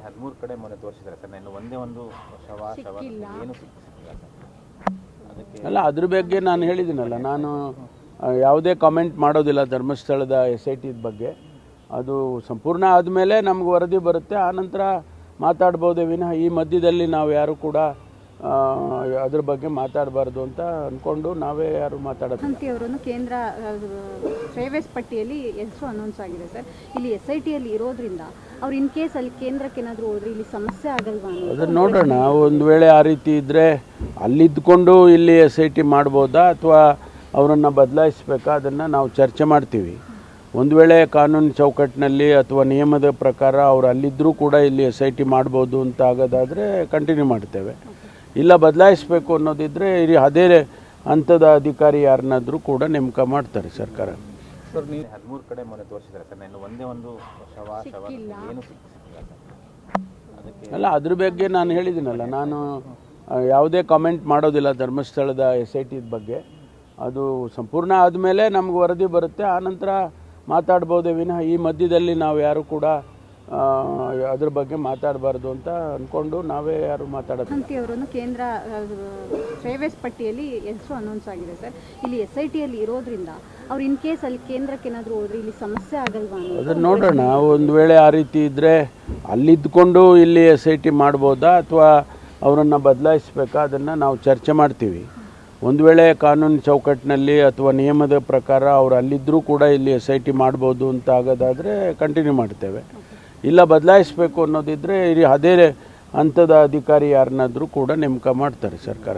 ಹದಿಮೂರು ಕಡೆ ಮೊನ್ನೆ ತೋರಿಸಿದ್ರೆ ಸರ್. ಇನ್ನು ಒಂದೇ ಒಂದು ಶವ ಶವ ಏನು ಸಿಕ್ಕಿಲ್ಲ ಅದಕ್ಕೆ ಅಲ್ಲ ಅದ್ರ ಬಗ್ಗೆ ನಾನು ಹೇಳಿದ್ದೀನಲ್ಲ. ನಾನು ಯಾವುದೇ ಕಾಮೆಂಟ್ ಮಾಡೋದಿಲ್ಲ ಧರ್ಮಸ್ಥಳದ ಎಸ್ ಐ ಟಿ ಬಗ್ಗೆ. ಅದು ಸಂಪೂರ್ಣ ಆದಮೇಲೆ ನಮ್ಗೆ ವರದಿ ಬರುತ್ತೆ. ಆನಂತರ ಮಾತಾಡ್ಬೋದೇ ವಿನಃ ಈ ಮಧ್ಯದಲ್ಲಿ ನಾವು ಯಾರು ಕೂಡ ಅದ್ರ ಬಗ್ಗೆ ಮಾತಾಡಬಾರ್ದು ಅಂತ ಅಂದ್ಕೊಂಡು ನಾವೇ ಯಾರು ಮಾತಾಡೋದು ಅವರನ್ನು ಕೇಂದ್ರ ಸೇವೆಸ್ ಪಟ್ಟಿಯಲ್ಲಿ ಹೆಸರು ಅನೌನ್ಸ್ ಆಗಿದೆ ಸರ್. ಇಲ್ಲಿ ಎಸ್ ಐ ಟಿಯಲ್ಲಿ ಇರೋದ್ರಿಂದ ಅವ್ರು ಇನ್ ಕೇಸ್ ಅಲ್ಲಿ ಕೇಂದ್ರಕ್ಕೆ ಏನಾದರೂ ಹೋದ್ರೆ ಇಲ್ಲಿ ಸಮಸ್ಯೆ ಆಗಲ್ವಾ ಅದನ್ನ ನೋಡೋಣ. ಒಂದು ವೇಳೆ ಆ ರೀತಿ ಇದ್ದರೆ ಅಲ್ಲಿದ್ದುಕೊಂಡು ಇಲ್ಲಿ ಎಸ್ ಐ ಟಿ ಮಾಡ್ಬೋದಾ ಅಥವಾ ಅವರನ್ನು ಬದಲಾಯಿಸ್ಬೇಕಾ? ಅದನ್ನು ನಾವು ಚರ್ಚೆ ಮಾಡ್ತೀವಿ. ಒಂದು ವೇಳೆ ಕಾನೂನು ಚೌಕಟ್ಟಿನಲ್ಲಿ ಅಥವಾ ನಿಯಮದ ಪ್ರಕಾರ ಅವ್ರು ಅಲ್ಲಿದ್ದರೂ ಕೂಡ ಇಲ್ಲಿ ಎಸ್ ಐ ಟಿ ಮಾಡ್ಬೋದು ಅಂತ ಆಗೋದಾದರೆ ಕಂಟಿನ್ಯೂ ಮಾಡ್ತೇವೆ. ಇಲ್ಲ ಬದಲಾಯಿಸಬೇಕು ಅನ್ನೋದಿದ್ದರೆ ಅದೇ ಹಂತದ ಅಧಿಕಾರಿ ಯಾರನ್ನಾದರೂ ಕೂಡ ನೇಮಕ ಮಾಡ್ತಾರೆ ಸರ್ಕಾರ. ಸರ್ ನೀವು ಹದಿಮೂರು ಕಡೆ ಮೊನ್ನೆ ತೋರಿಸಿದ್ರೆ ಸರ್. ಇನ್ನು ಒಂದೇ ಒಂದು ಶವ ಶವ ಏನು ಸಿಕ್ಕಿಲ್ಲ ಸರ್. ಅದಕ್ಕೆ ಅಲ್ಲ ಅದ್ರ ಬಗ್ಗೆ ನಾನು ಹೇಳಿದ್ದೀನಲ್ಲ. ನಾನು ಯಾವುದೇ ಕಾಮೆಂಟ್ ಮಾಡೋದಿಲ್ಲ ಧರ್ಮಸ್ಥಳದ ಎಸ್ ಐ ಟಿ ಬಗ್ಗೆ. ಅದು ಸಂಪೂರ್ಣ ಆದಮೇಲೆ ನಮ್ಗೆ ವರದಿ ಬರುತ್ತೆ. ಆನಂತರ ಮಾತಾಡ್ಬೋದೇ ವಿನಃ ಈ ಮಧ್ಯದಲ್ಲಿ ನಾವು ಯಾರು ಕೂಡ ಅದ್ರ ಬಗ್ಗೆ ಮಾತಾಡಬಾರ್ದು ಅಂತ ಅಂದ್ಕೊಂಡು ನಾವೇ ಯಾರು ಮಾತಾಡೋದು ಅವರನ್ನು ಕೇಂದ್ರ ಸೇವೆಸ್ ಪಟ್ಟಿಯಲ್ಲಿ ಹೆಸರು ಅನೌನ್ಸ್ ಆಗಿದೆ ಸರ್. ಇಲ್ಲಿ ಎಸ್ ಐ ಟಿಯಲ್ಲಿ ಇರೋದ್ರಿಂದ ಅವ್ರು ಇನ್ ಕೇಸ್ ಅಲ್ಲಿ ಕೇಂದ್ರಕ್ಕೆ ಏನಾದರೂ ಹೋದ್ರೆ ಇಲ್ಲಿ ಸಮಸ್ಯೆ ಆಗಲ್ವಾ ಅದನ್ನ ನೋಡೋಣ. ಒಂದು ವೇಳೆ ಆ ರೀತಿ ಇದ್ದರೆ ಅಲ್ಲಿದ್ದುಕೊಂಡು ಇಲ್ಲಿ ಎಸ್ ಐ ಟಿ ಮಾಡ್ಬೋದಾ ಅಥವಾ ಅವರನ್ನು ಬದಲಾಯಿಸಬೇಕಾ? ಅದನ್ನು ನಾವು ಚರ್ಚೆ ಮಾಡ್ತೀವಿ. ಒಂದು ವೇಳೆ ಕಾನೂನು ಚೌಕಟ್ಟಿನಲ್ಲಿ ಅಥವಾ ನಿಯಮದ ಪ್ರಕಾರ ಅವ್ರು ಅಲ್ಲಿದ್ದರೂ ಕೂಡ ಇಲ್ಲಿ ಎಸ್ ಐ ಟಿ ಮಾಡ್ಬೋದು ಅಂತ ಆಗೋದಾದರೆ ಕಂಟಿನ್ಯೂ ಮಾಡ್ತೇವೆ. ಇಲ್ಲ ಬದಲಾಯಿಸಬೇಕು ಅನ್ನೋದಿದ್ದರೆ ಇಲ್ಲಿ ಅದೇ ಹಂತದ ಅಧಿಕಾರಿ ಯಾರನ್ನಾದರೂ ಕೂಡ ನೇಮಕ ಮಾಡ್ತಾರೆ ಸರ್ಕಾರ.